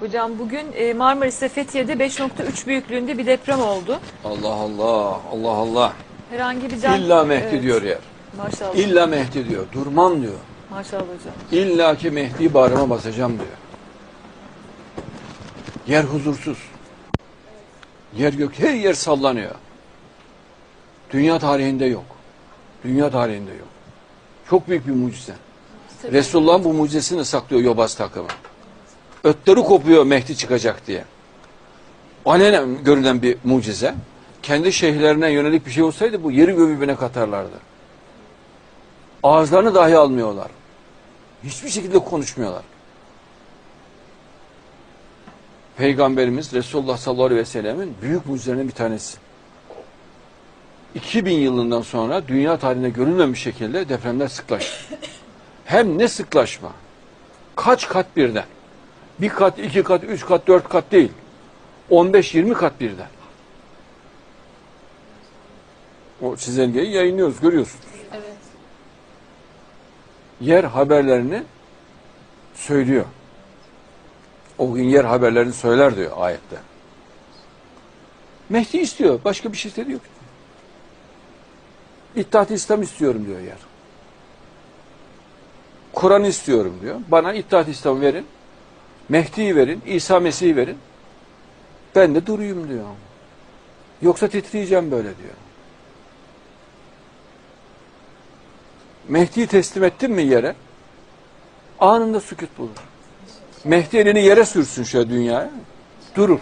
Hocam bugün e, Marmaris'te Fethiye'de 5.3 büyüklüğünde bir deprem oldu. Allah Allah, Allah Allah. Herhangi bir can... İlla Mehdi Evet, diyor yer. Maşallah. İlla Mehdi diyor. Durmam diyor. Maşallah hocam. İlla ki Mehdi'yi bağrıma basacağım diyor. Yer huzursuz. Yer gök her yer sallanıyor. Dünya tarihinde yok. Dünya tarihinde yok. Çok büyük bir mucize. Resulullah'ın bu mucizesini saklıyor yobaz takımı. Ötleri kopuyor Mehdi çıkacak diye. Alenen görülen bir mucize. Kendi şeyhlerine yönelik bir şey olsaydı bu yeri birbirine katarlardı. Ağızlarını dahi almıyorlar. Hiçbir şekilde konuşmuyorlar. Peygamberimiz Resulullah sallallahu aleyhi ve sellemin büyük mucizelerinden bir tanesi. 2000 yılından sonra dünya tarihinde görülmemiş şekilde depremler sıklaştı. Hem ne sıklaşma? Kaç kat birden? Bir kat, iki kat, üç kat, dört kat değil. 15-20 kat birden. O çizelgeyi yayınlıyoruz, görüyorsunuz. Evet. Yer haberlerini söylüyor. O gün yer haberlerini söyler diyor ayette. Mehdi istiyor. Başka bir şey istediği yok. İttihat İslam istiyorum diyor yer. Kur'an istiyorum diyor. Bana İttihat İslam verin. Mehdi'yi verin. İsa Mesih'i verin. Ben de duruyum diyor. Yoksa titreyeceğim böyle diyor. Mehdi'yi teslim ettin mi yere? Anında sükut bulur. Mehdi elini yere sürsün şöyle dünyaya. Durur.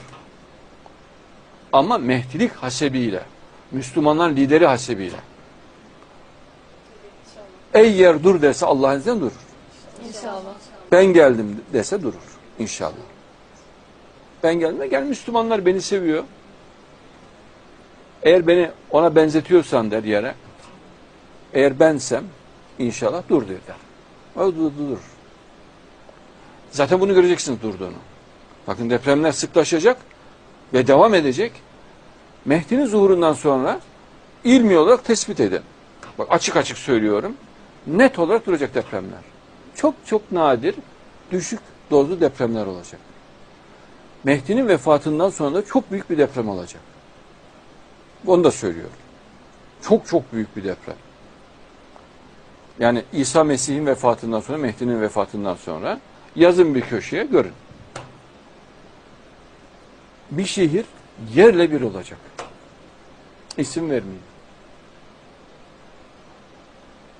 Ama Mehdilik hasebiyle. Müslümanların lideri hasebiyle. Ey yer dur dese Allah'ın izniyle durur. İnşallah. Ben geldim dese durur. İnşallah. Ben geldim. Gel Müslümanlar beni seviyor. Eğer beni ona benzetiyorsan der yere. Eğer bensem inşallah dur der. O dur, dur. Zaten bunu göreceksiniz durduğunu. Bakın depremler sıklaşacak ve devam edecek. Mehdi'nin zuhurundan sonra ilmi olarak tespit edin. Bak açık açık söylüyorum. Net olarak duracak depremler. Çok çok nadir düşük dozlu depremler olacak. Mehdi'nin vefatından sonra da çok büyük bir deprem olacak. Onu da söylüyorum. Çok çok büyük bir deprem. Yani İsa Mesih'in vefatından sonra, Mehdi'nin vefatından sonra yazın bir köşeye görün. Bir şehir yerle bir olacak. İsim vermeyeyim.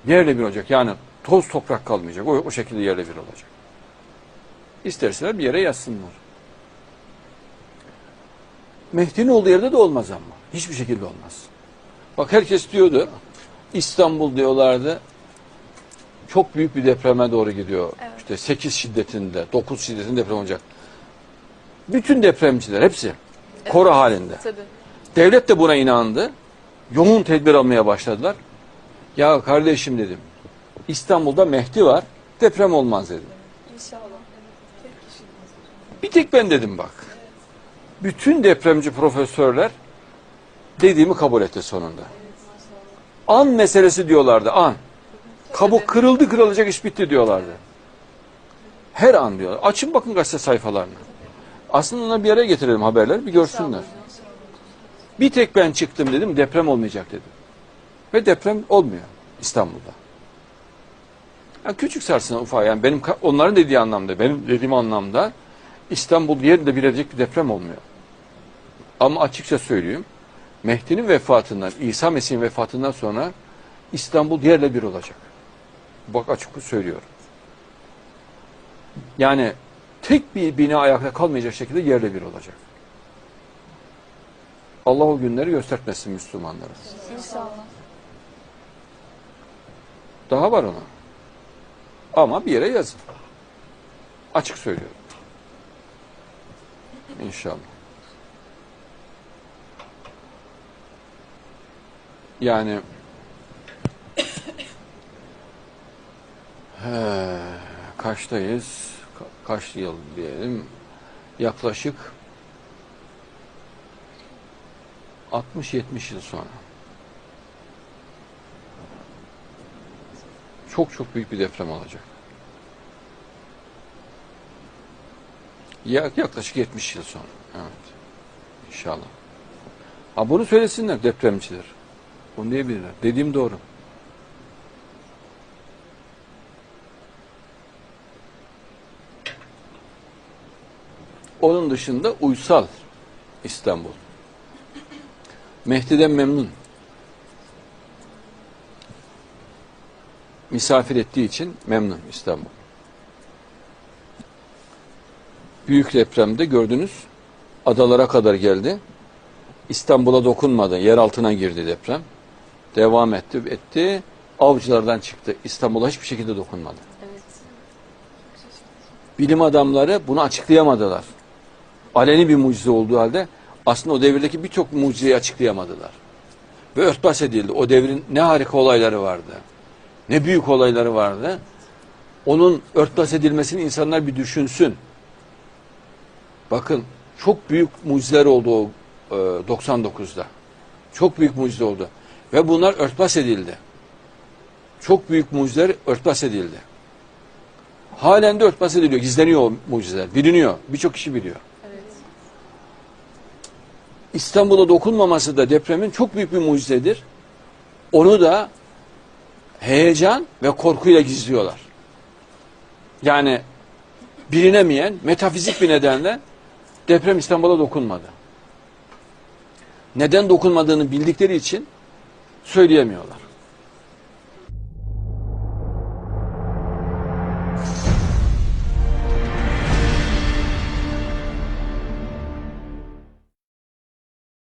Yerle bir olacak. Yani toz toprak kalmayacak. O, o şekilde yerle bir olacak. İsterseler bir yere yazsınlar. Mehdi'nin olduğu yerde de olmaz ama. Hiçbir şekilde olmaz. Bak herkes diyordu, İstanbul diyorlardı, çok büyük bir depreme doğru gidiyor. Evet. İşte 8 şiddetinde, 9 şiddetinde deprem olacak. Bütün depremciler hepsi koro halinde. Tabii. Devlet de buna inandı. Yoğun tedbir almaya başladılar. Ya kardeşim dedim, İstanbul'da Mehdi var, deprem olmaz dedim. İnşallah. Bir tek ben dedim bak. Bütün depremci profesörler dediğimi kabul etti sonunda. An meselesi diyorlardı, an. Kabuk kırıldı kırılacak iş bitti diyorlardı. Her an diyorlar. Açın bakın gazete sayfalarını. Aslında ona bir araya getirelim haberleri bir görsünler. Bir tek ben çıktım dedim deprem olmayacak dedim. Ve deprem olmuyor İstanbul'da. Yani küçük sarsıntı ufak yani benim onların dediği anlamda benim dediğim anlamda İstanbul yerinde bir edecek bir deprem olmuyor. Ama açıkça söyleyeyim Mehdi'nin vefatından İsa Mesih'in vefatından sonra İstanbul yerle bir olacak. Bak açık söylüyorum. Yani tek bir bina ayakta kalmayacak şekilde yerle bir olacak. Allah o günleri göstermesin Müslümanlara. İnşallah. Daha var ona. Ama bir yere yazın. Açık söylüyorum. İnşallah. Yani he, kaçtayız? Ka- kaç yıl diyelim? Yaklaşık 60-70 yıl sonra. Çok çok büyük bir deprem olacak. Yaklaşık 70 yıl sonra. Evet. İnşallah. Ha bunu söylesinler depremciler. Bunu diyebilirler. Dediğim doğru. Onun dışında uysal İstanbul. Mehdi'den memnun. Misafir ettiği için memnun İstanbul. Büyük depremde gördünüz adalara kadar geldi. İstanbul'a dokunmadı. Yer altına girdi deprem. Devam etti, etti. Avcılardan çıktı. İstanbul'a hiçbir şekilde dokunmadı. Evet. Bilim adamları bunu açıklayamadılar. Aleni bir mucize olduğu halde aslında o devirdeki birçok mucizeyi açıklayamadılar. Ve örtbas edildi. O devrin ne harika olayları vardı. Ne büyük olayları vardı. Onun örtbas edilmesini insanlar bir düşünsün. Bakın çok büyük mucizeler oldu o e, 99'da. Çok büyük mucize oldu. Ve bunlar örtbas edildi. Çok büyük mucizeler örtbas edildi. Halen de örtbas ediliyor. Gizleniyor o mucizeler. Biliniyor. Birçok kişi biliyor. İstanbul'a dokunmaması da depremin çok büyük bir mucizedir. Onu da heyecan ve korkuyla gizliyorlar. Yani bilinemeyen metafizik bir nedenle deprem İstanbul'a dokunmadı. Neden dokunmadığını bildikleri için söyleyemiyorlar.